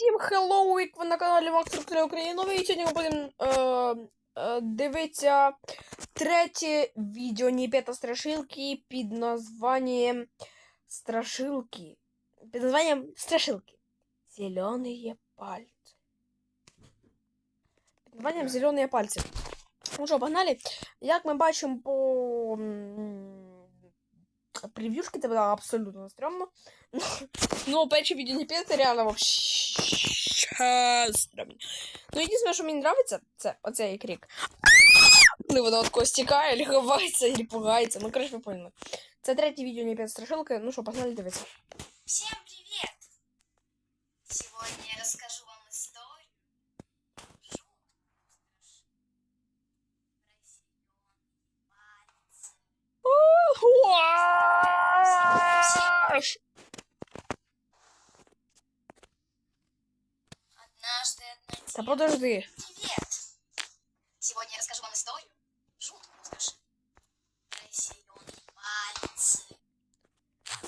Всім hello, як ви на каналі Макс 3 України. І сьогодні ми будемо е, е, дивитися третє відео Ніпета Страшилки під названням Страшилки. Під названням Страшилки. Зеленые пальцы. Під названням Зеленые пальці. Ну що, погнали. Як ми бачимо по м, прев'юшки, це було абсолютно стрьомно. Ну, перше відео Ніпета реально вообще стрьомно. Ну, єдине, що мені подобається, це оцей крик. Коли воно от когось тікає, или ховається, или пугається. Ну, коротше, ви поняли. Це третє відео Ніпета Страшилки. Ну що, погнали дивитися. Всем привет! Сегодня я расскажу Девочка... подожди. Привет! Сегодня я расскажу вам историю. Жуткую, скажи. Про зеленые пальцы.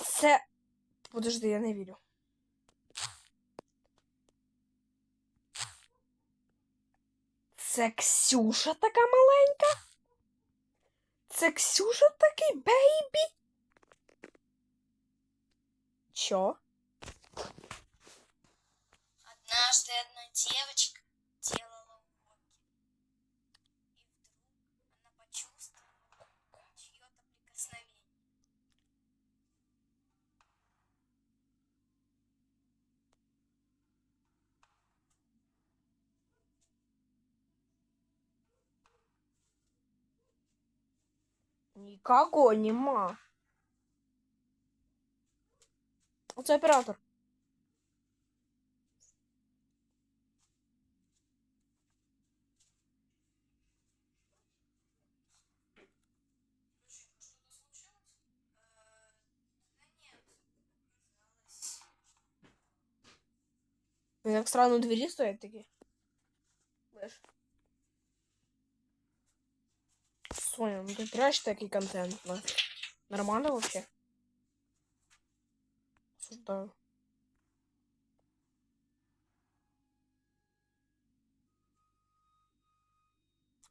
Це. Подожди, я не вірю. Це Ксюша така маленька? Це Ксюша такий бейбі? Чо? Однажды одна девочка Никого нема. Оце оператор. Як странно у двері стоять Соня, ну ти треш такий контент, да? Нормально вообще? Осуждаю.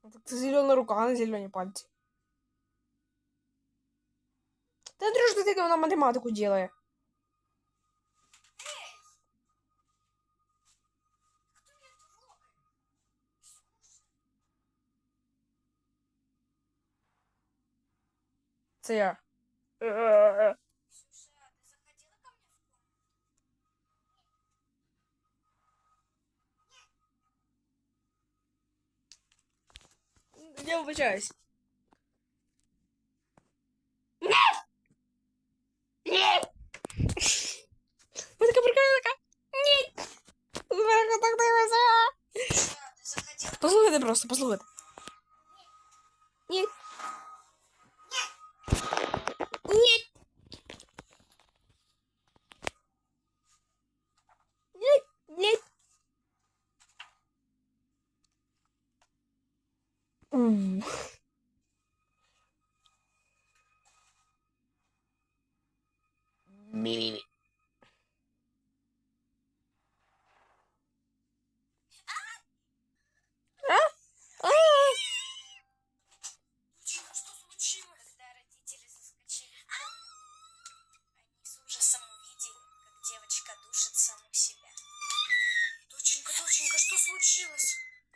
А так це зелена рука, а не зелені пальці. Та Андрюш, ти вона математику делає. В комнату? Я вибачаюсь. Ви така прикольна така. Ні. Зверху так дивиться. Слушай, а ты заходила? Послухайте просто, послухайте. Ні.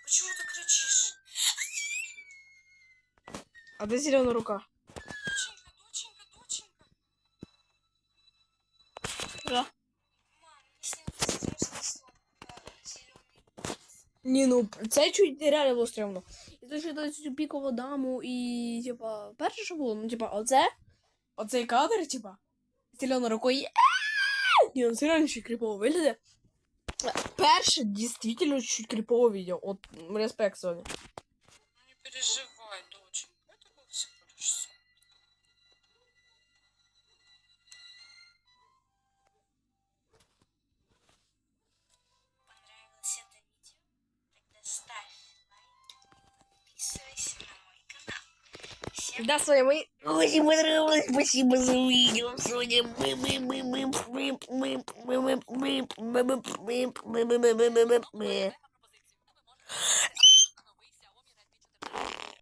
Почему ты кричишь? А де зелена рука? Ні, ну це чуть реально було стрьомно. І то, що цю пікову даму і, типа, перше, що було, ну, типа, оце, оцей кадр, типа, Зеленою рукою. Ні, ну це реально ще кріпово виглядає. Перше, дійсно, чуть кріпово відео. От, респект Соня. Ну Да, Соня, мы... Очень понравилось, спасибо за видео, Соня. Мы, мы, мы, мы, мы, мы, мы, мы, мы, мы, мы, мы, мы, мы, мы, мы, мы, мы, мы,